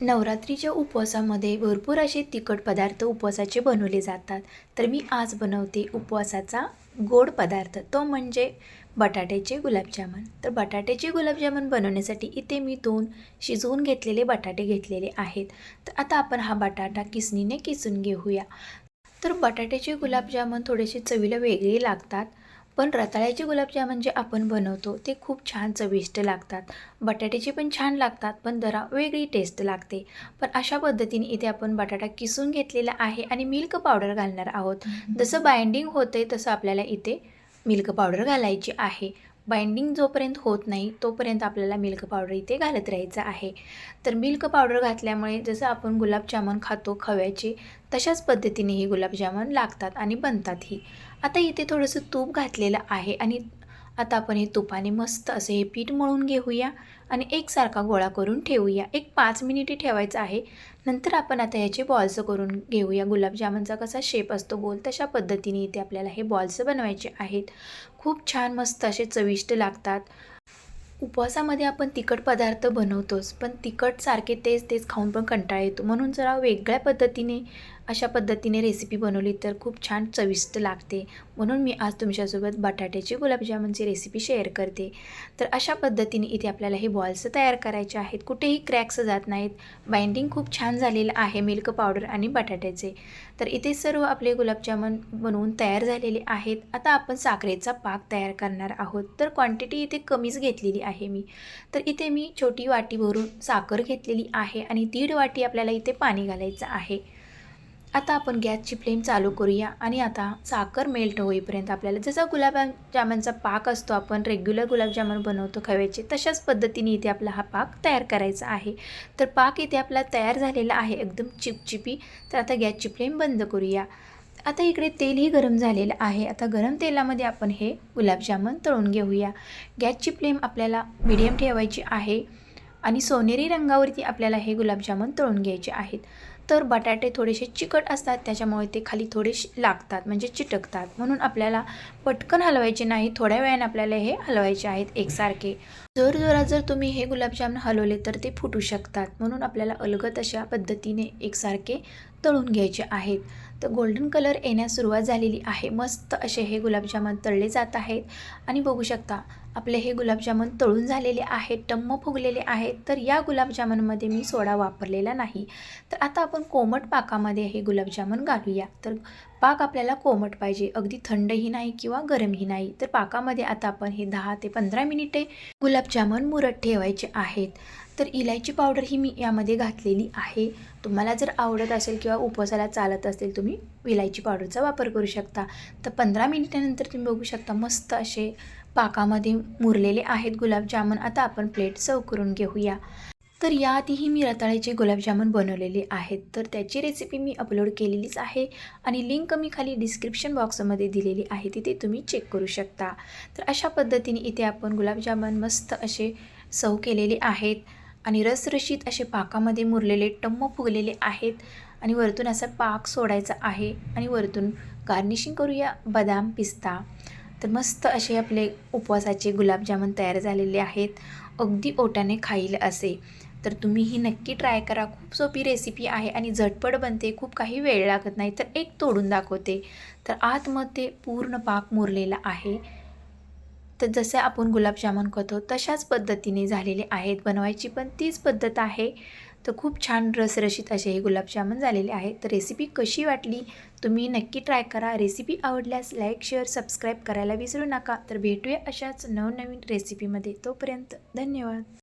नवरात्रीच्या उपवासामध्ये भरपूर असे तिखट पदार्थ उपवासाचे बनवले जातात. तर मी आज बनवते उपवासाचा गोड पदार्थ. तो म्हणजे बटाट्याचे गुलाबजामुन. तर बटाट्याचे गुलाबजामुन बनवण्यासाठी इथे मी दोन शिजवून घेतलेले बटाटे घेतलेले आहेत. तर आता आपण हा बटाटा किसणीने किसून घेऊया. तर बटाट्याचे गुलाबजामुन थोडेसे चवीला वेगळे लागतात. पण रताळ्याचे गुलाबजामुन जे म्हणजे आपण बनवतो ते खूप छान चविष्ट लागतात. बटाट्याचे पण छान लागतात पण जरा वेगळी टेस्ट लागते. पण अशा पद्धतीने इथे आपण बटाटा किसून घेतलेला आहे आणि मिल्क पावडर घालणार आहोत. जसं बाइंडिंग होते तसं आपल्याला इथे मिल्क पावडर घालायची आहे. बाइंडिंग जोपर्यंत होत नाही तोपर्यंत आपल्याला मिल्क पावडर इथे घालत राहायचं आहे. तर मिल्क पावडर घातल्यामुळे जसं आपण गुलाबजामुन खातो खव्याचे तशाच पद्धतीने ही गुलाबजामुन लागतात आणि बनतातही आता इथे थोडंसं तूप घातलेलं आहे आणि आता आपण हे तुपाने मस्त असे हे पीठ मळून घेऊया आणि एकसारखा गोळा करून ठेवूया. एक पाच मिनिटे ठेवायचं आहे. नंतर आपण आता याचे बॉल्स करून घेऊया. गुलाबजामुनचा कसा शेप असतो गोल तशा पद्धतीने इथे आपल्याला हे बॉल्स बनवायचे आहेत. खूप छान मस्त असे चविष्ट लागतात. उपवासामध्ये आपण तिखट पदार्थ बनवतोच पण तिखटसारखे तेच तेच खाऊन पण कंटाळा येतो. म्हणून जरा वेगळ्या पद्धतीने अशा पद्धतीने रेसिपी बनवली तर खूप छान चविष्ट लागते. म्हणून मी आज तुमच्यासोबत बटाट्याची गुलाबजामुनची रेसिपी शेअर करते. तर अशा पद्धतीने इथे आपल्याला हे बॉल्स तयार करायचे आहेत. कुठेही क्रॅक्स जात नाहीत. बाइंडिंग खूप छान झालेलं आहे मिल्क पावडर आणि बटाट्याचे. तर इथे सर्व आपले गुलाबजामुन बनवून तयार झालेले आहेत. आता आपण साखरेचा पाक तयार करणार आहोत. तर क्वांटिटी इथे कमीच घेतलेली आहे मी. तर इथे मी छोटी वाटी भरून साखर घेतलेली आहे आणि दीड वाटी आपल्याला इथे पाणी घालायचं आहे. आता आपण गॅसची फ्लेम चालू करूया आणि आता साखर मेल्ट होईपर्यंत आपल्याला जसा गुलाबजामुनचा पाक असतो आपण रेग्युलर गुलाबजामुन बनवतो खव्याचे तशाच पद्धतीने इथे आपला हा पाक तयार करायचा आहे. तर पाक इथे आपला तयार झालेला आहे एकदम चिपचिपी. तर आता गॅसची फ्लेम बंद करूया. आता इकडे तेलही गरम झालेलं आहे. आता गरम तेलामध्ये आपण हे गुलाबजामुन तळून घेऊया. गॅसची फ्लेम आपल्याला मिडियम ठेवायची आहे आणि सोनेरी रंगावरती आपल्याला हे गुलाबजामुन तळून घ्यायचे आहेत. तर बटाटे थोडेसे चिकट असतात त्याच्यामुळे ते खाली थोडेसे लागतात म्हणजे चिटकतात. म्हणून आपल्याला पटकन हलवायचे नाही थोड्या वेळाने आपल्याला हे हलवायचे आहेत एकसारखे. जोर जोरात जर तुम्ही हे गुलाबजाम हलवले तर ते फुटू शकतात. म्हणून आपल्याला अलगत अशा पद्धतीने एकसारखे तळून घ्यायचे आहेत. तर गोल्डन कलर येण्यास सुरुवात झालेली आहे. मस्त असे हे गुलाबजामुन तळले जात आहेत. आणि बघू शकता आपले हे गुलाबजामुन तळून झालेले आहेत टम्म फुगलेले आहेत. तर या गुलाबजामुनमध्ये मी सोडा वापरलेला नाही. तर आता आपण कोमट पाकामध्ये हे गुलाबजामुन घालूया. तर पाक आपल्याला कोमट पाहिजे. अगदी थंडही नाही किंवा गरमही नाही. तर पाकामध्ये आता आपण हे दहा ते पंधरा मिनिटे गुलाबजामुन मुरत ठेवायचे आहेत. तर इलायची पावडर ही मी यामध्ये घातलेली आहे. तुम्हाला जर आवडत असेल किंवा उपवासाला चालत असेल तुम्ही इलायची पावडरचा वापर करू शकता. तर पंधरा मिनिटानंतर तुम्ही बघू शकता मस्त असे पाकामध्ये मुरलेले आहेत गुलाबजामुन आता आपण प्लेट सर्व करून घेऊया. तर याआधीही मी रताळ्याचे गुलाबजामुन बनवलेले आहेत. तर त्याची रेसिपी मी अपलोड केलेलीच आहे आणि लिंक मी खाली डिस्क्रिप्शन बॉक्समध्ये दिलेली आहे. तिथे तुम्ही चेक करू शकता. तर अशा पद्धतीने इथे आपण गुलाबजामुन मस्त असे सव केलेले आहेत. आणि रसरशीत असे पाकामध्ये मुरलेले टम्म फुगलेले आहेत आणि वरतून असा पाक सोडायचा आहे आणि वरतून गार्निशिंग करूया बदाम पिस्ता. तर मस्त असे आपले उपवासाचे गुलाबजामुन तयार झालेले आहेत. अगदी ओट्याने खाईल असे. तर तुम्ही ही नक्की ट्राय करा. खूप सोपी रेसिपी आहे आणि झटपट बनते. खूप काही वेळ लागत नाही. तर एक तोडून दाखवते. तर आतमध्ये पूर्ण पाक मुरलेला आहे. तर जसे आपण गुलाबजामुन करतो तशाच पद्धतीने झालेले आहेत. बनवायची पण तीच पद्धत आहे. तर खूप छान रसरशीत असे हे गुलाबजामुन झालेले आहेत. तर रेसिपी कशी वाटली? तुम्ही नक्की ट्राय करा. रेसिपी आवडल्यास लाईक शेअर सबस्क्राईब करायला विसरू नका. तर भेटूया अशाच नवनवीन रेसिपीमध्ये तोपर्यंत धन्यवाद.